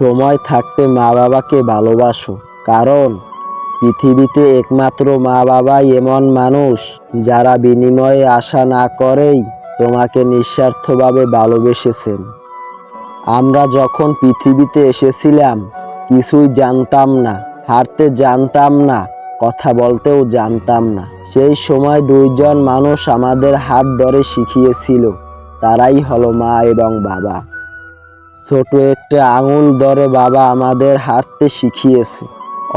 সময় থাকতে মা বাবাকে ভালোবাসো, কারণ পৃথিবীতে একমাত্র মা বাবাই এমন মানুষ যারা বিনিময়ে আশা না করেই তোমাকে নিঃস্বার্থভাবে ভালোবেসেছেন। আমরা যখন পৃথিবীতে এসেছিলাম, কিছুই জানতাম না, হারতে জানতাম না, কথা বলতেও জানতাম না। সেই সময় দুইজন মানুষ আমাদের হাত ধরে শিখিয়েছিল, তারাই হলো মা এবং বাবা। ছোট একটা আঙুল ধরে বাবা আমাদের হাঁটতে শিখিয়েছে।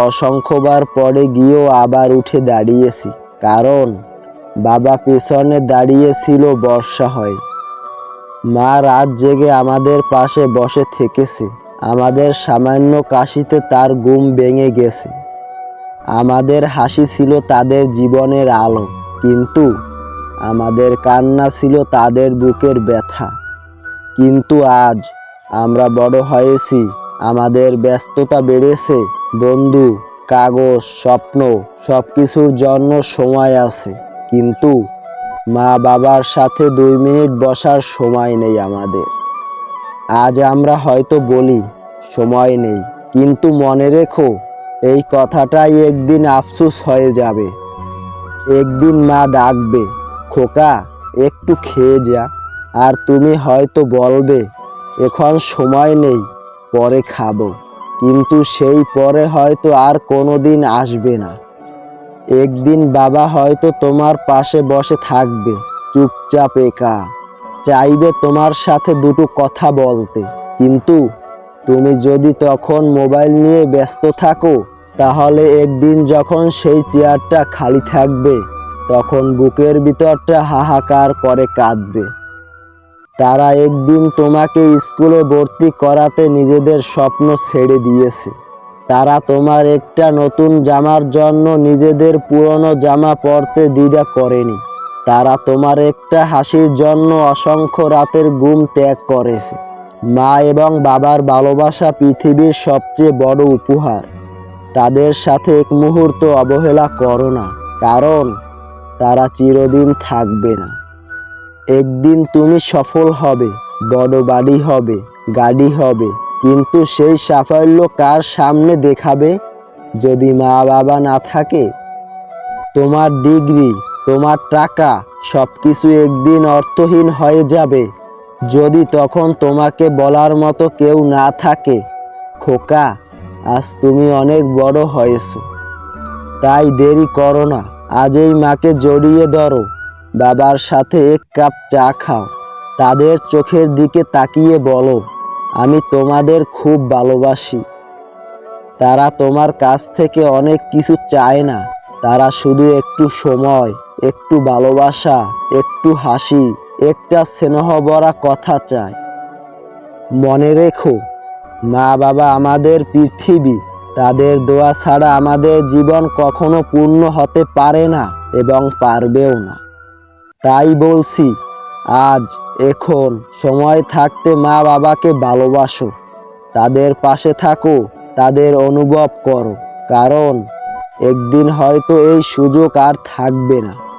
অসংখ্যবার পরে গিয়েও আবার উঠে দাঁড়িয়েছি। কারণ, বাবা পেছনে দাঁড়িয়েছিল বর্ষা হয়। মা রাত জেগে আমাদের পাশে বসে থেকেছে। আমাদের সামান্য কাশিতে তার ঘুম ভেঙে গেছে। আমাদের হাসি ছিল তাদের জীবনের আলো, কিন্তু আমাদের কান্না ছিল তাদের বুকের ব্যথা। কিন্তু আজ আমরা বড় হয়েছি। আমাদের ব্যস্ততা বেড়েছে। বন্ধু, কাগজ, স্বপ্ন সব কিছুর জন্য সময় আছে। কিন্তু মা বাবার সাথে দুই মিনিট বসার সময় নেই আমাদের। আজ আমরা হয়তো বলি, সময় নেই। কিন্তু মনে রেখো, এই কথাটাই একদিন আফসুস হয়ে যাবে। একদিন মা ডাকবে, খোকা, একটু খেয়ে যা। আর তুমি হয়তো বলবে এখন সময় নেই, পরে খাব। কিন্তু সেই পরে হয়তো আর কোনোদিন আসবে না। একদিন বাবা হয়তো তোমার পাশে বসে থাকবে, চুপচাপ একা। চাইবে তোমার সাথে দুটো কথা বলতে। কিন্তু তুমি যদি তখন মোবাইল নিয়ে ব্যস্ত থাকো, তাহলে একদিন যখন সেই চেয়ারটা খালি থাকবে, তখন বুকের ভিতরটা হাহাকার করে কাঁদবে। তারা একদিন তোমাকে স্কুলে ভর্তি করাতে নিজেদের স্বপ্ন ছেড়ে দিয়েছে। তারা তোমার একটা নতুন জামার জন্য নিজেদের পুরনো জামা পরতে দ্বিধা করেনি। তারা তোমার একটা হাসির জন্য অসংখ্য রাতের ঘুম ত্যাগ করেছে। মা এবং বাবার ভালোবাসা পৃথিবীর সবচেয়ে বড় উপহার। তাদের সাথে এক মুহূর্ত অবহেলা করো না, কারণ তারা চিরদিন থাকবে না। একদিন তুমি সফল হবে, বড় বাড়ি হবে, গাড়ি হবে, কিন্তু সেই সাফল্য কার সামনে দেখাবে? যদি মা বাবা না থাকে, তোমার ডিগ্রি, তোমার টাকা সব কিছু একদিন অর্থহীন হয়ে যাবে। যদি তখন তোমাকে বলার মতো কেউ না থাকে, খোকা, আজ তুমি অনেক বড় হয়েছো। তাই দেরি করো না, আজই মাকে জড়িয়ে ধরো। বাবার সাথে এক কাপ চা খাও। তাদের চোখের দিকে তাকিয়ে বলো, আমি তোমাদের খুব ভালোবাসি। তারা তোমার কাছ থেকে অনেক কিছু চায় না। তারা শুধু একটু সময়, একটু ভালোবাসা, একটু হাসি, একটা স্নেহ ভরা কথা চায়। মনে রেখো, মা বাবা আমাদের পৃথিবী। তাদের দোয়া ছাড়া আমাদের জীবন কখনো পূর্ণ হতে পারে না এবং পারবেও না। তাই বলছি, আজ, এখন, সময় থাকতে মা বাবাকে ভালোবাসো। তাদের পাশে থাকো, তাদের অনুভব করো। কারণ, একদিন হয়তো এই সুযোগ আর থাকবে না।